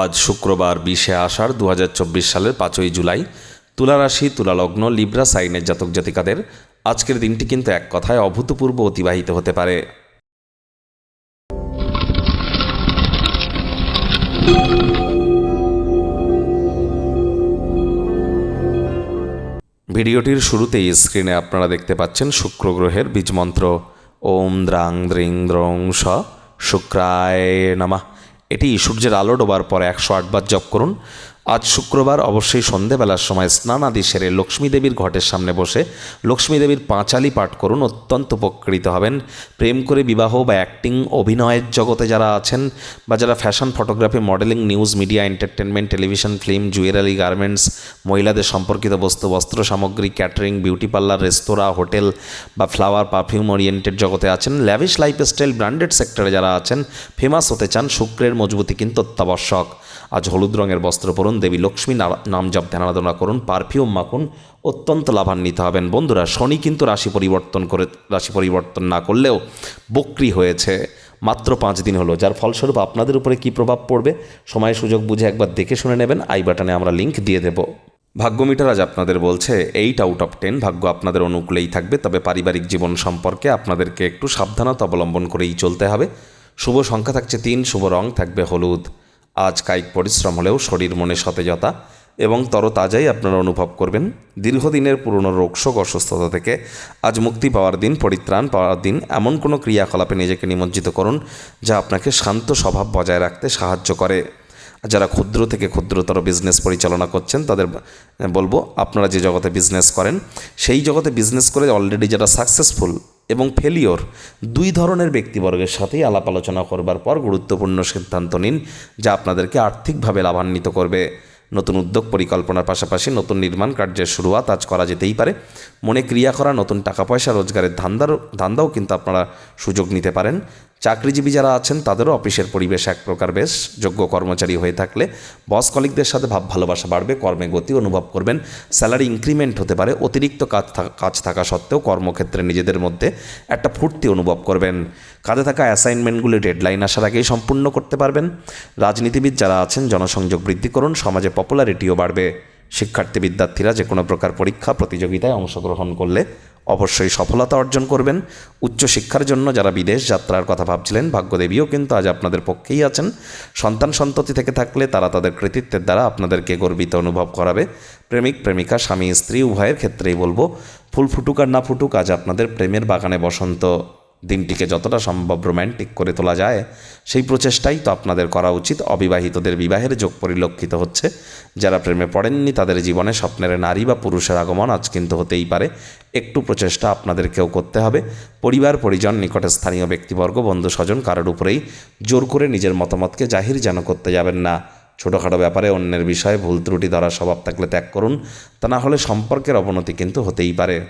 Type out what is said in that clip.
আজ শুক্রবার বিশে আষাঢ় দু হাজার চব্বিশ সালের পাঁচই জুলাই তুলা রাশি তুলা লগ্ন লিব্রা, সাইনের জাতক জাতিকাদের আজকের দিনটি কিন্তু এক কথায় অভূতপূর্ব অতিবাহিত হতে পারে। ভিডিওটির শুরুতেই স্ক্রিনে আপনারা দেখতে পাচ্ছেন শুক্র গ্রহের বীজমন্ত্র। ওম দ্রাং দ্রিং দ্রং স, শুক্রায় নামা। এটি সূর্যের আলো ডোবার পর একশো আটবার জপ করুন। আজ শুক্রবার অবশ্যই সন্ধেবেলার সময় স্নান আদি সেরে লক্ষ্মীদেবীর ঘটের সামনে বসে লক্ষ্মীদেবীর পাঁচালি পাঠ করুন, অত্যন্ত উপকৃত হবেন। প্রেম করে বিবাহ বা অ্যাক্টিং অভিনয়ের জগতে যারা আছেন বা যারা fashion photography modelling news media entertainment television film jewellery garments মহিলাদের সম্পর্কিত বস্তু, বস্ত্র সামগ্রী ক্যাটারিং বিউটি পার্লার রেস্তোরাঁ হোটেল বা ফ্লাওয়ার পারফিউম ওরিয়েন্টেড জগতে আছেন ল্যাভিশ লাইফস্টাইল ব্র্যান্ডেড সেক্টরে যারা আছেন ফেমাস হতে চান, শুক্রের মজবুতি কিন্তু অত্যাবশ্যক। আজ হলুদ রঙের বস্ত্র পরুন দেবী লক্ষ্মী নাম জপ ধ্যানারাধনা করুন, পারফিউম মাখুন, অত্যন্ত লাভান্বিত হবেন। বন্ধুরা, শনি কিন্তু রাশি পরিবর্তন করে রাশি পরিবর্তন না করলেও বক্রি হয়েছে মাত্র পাঁচ দিন হলো, যার ফলস্বরূপ আপনাদের উপরে কী প্রভাব পড়বে সময় সুযোগ বুঝে একবার দেখে শুনে নেবেন। আই বাটনে আমরা লিংক দিয়ে দেব। ভাগ্য মিটার আজ আপনাদের বলছে এইট আউট অফ টেন ভাগ্য আপনাদের অনুকূলেই থাকবে, তবে পারিবারিক জীবন সম্পর্কে আপনাদেরকে একটু সাবধানতা অবলম্বন করেই চলতে হবে। শুভ সংখ্যা থাকছে তিন, শুভ রং থাকবে হলুদ। আজ কায়িক পরিশ্রম হলেও শরীর মনে সতেজতা এবং তরতাজাই আপনারা অনুভব করবেন। দীর্ঘদিনের পুরনো রোগশোক অসুস্থতা থেকে আজ মুক্তি পাওয়ার দিন, পরিত্রাণ পাওয়ার দিন। এমন কোনো ক্রিয়াকলাপে নিজেকে নিমজ্জিত করুন, যা আপনাকে শান্ত স্বভাব বজায় রাখতে সাহায্য করে। যারা ক্ষুদ্র থেকে ক্ষুদ্রতর বিজনেস পরিচালনা করছেন, তাদের বলব, আপনারা যে জগতে বিজনেস করেন, সেই জগতে বিজনেস করে অলরেডি যারা সাকসেসফুল এবং ফেলিওর, দুই ধরনের ব্যক্তিবর্গের সাথেই আলাপ আলোচনা করবার পর গুরুত্বপূর্ণ সিদ্ধান্ত নিন, যা আপনাদেরকে আর্থিকভাবে লাভান্বিত করবে। নতুন উদ্যোগ পরিকল্পনার পাশাপাশি নতুন নির্মাণ কার্যের শুরুয়াত আজ করা যেতেই পারে। মনে ক্রিয়া করা, নতুন টাকা পয়সা, রোজগারের ধান্দার ধান্দাও কিন্তু আপনারা সুযোগ নিতে পারেন। চাকরিজীবী যারা আছেন, তাদেরও অফিসের পরিবেশ এক প্রকার বেশ যোগ্য কর্মচারী হয়ে থাকলে বস কলিকদের সাথে ভাব ভালোবাসা বাড়বে, কর্মে গতি অনুভব করবেন। স্যালারি ইনক্রিমেন্ট হতে পারে, অতিরিক্ত কাজ কাজ থাকা সত্ত্বেও কর্মক্ষেত্রে নিজেদের মধ্যে একটা ফুর্তি অনুভব করবেন। কাজে থাকা অ্যাসাইনমেন্টগুলি ডেডলাইন আসার আগেই সম্পূর্ণ করতে পারবেন। রাজনীতিবিদ যারা আছেন, জনসংযোগ বৃদ্ধি করুন, সমাজে পপুলারিটিও বাড়বে। শিক্ষার্থী বিদ্যার্থীরা যে কোনো প্রকার পরীক্ষা, প্রতিযোগিতায় অংশগ্রহণ করলে অবশ্যই সফলতা অর্জন করবেন। উচ্চশিক্ষার জন্য যারা বিদেশ যাত্রার কথা ভাবছিলেন, ভাগ্যদেবীও কিন্তু আজ আপনাদের পক্ষেই আছেন। সন্তান সন্ততি থেকে থাকলে তারা তাদের কৃতিত্বের দ্বারা আপনাদেরকে গর্বিত অনুভব করাবে। প্রেমিক, প্রেমিকা, স্বামী, স্ত্রী, উভয়ের ক্ষেত্রেই বলব, ফুল ফুটুক আর না ফুটুক, আজ আপনাদের প্রেমের বাগানে বসন্ত দিনটিকে যতটা সম্ভব রোম্যান্টিক করে তোলা যায়, সেই প্রচেষ্টাই তো আপনাদের করা উচিত। অবিবাহিতদের বিবাহের যোগ পরিলক্ষিত হচ্ছে। যারা প্রেমে পড়েননি, তাদের জীবনে স্বপ্নের নারী বা পুরুষের আগমন আজ কিন্তু হতেই পারে। একটু প্রচেষ্টা আপনাদেরকেও করতে হবে। পরিবার, পরিজন, নিকটে স্থানীয় ব্যক্তিবর্গ, বন্ধু, স্বজন কারোর উপরেই জোর করে নিজের মতামতকে জাহির যেন করতে যাবেন না। ছোটোখাটো ব্যাপারে অন্যের বিষয়ে ভুল ত্রুটি ধরার স্বভাব থাকলে ত্যাগ করুন। তা না হলে সম্পর্কের অবনতি কিন্তু হতেই পারে।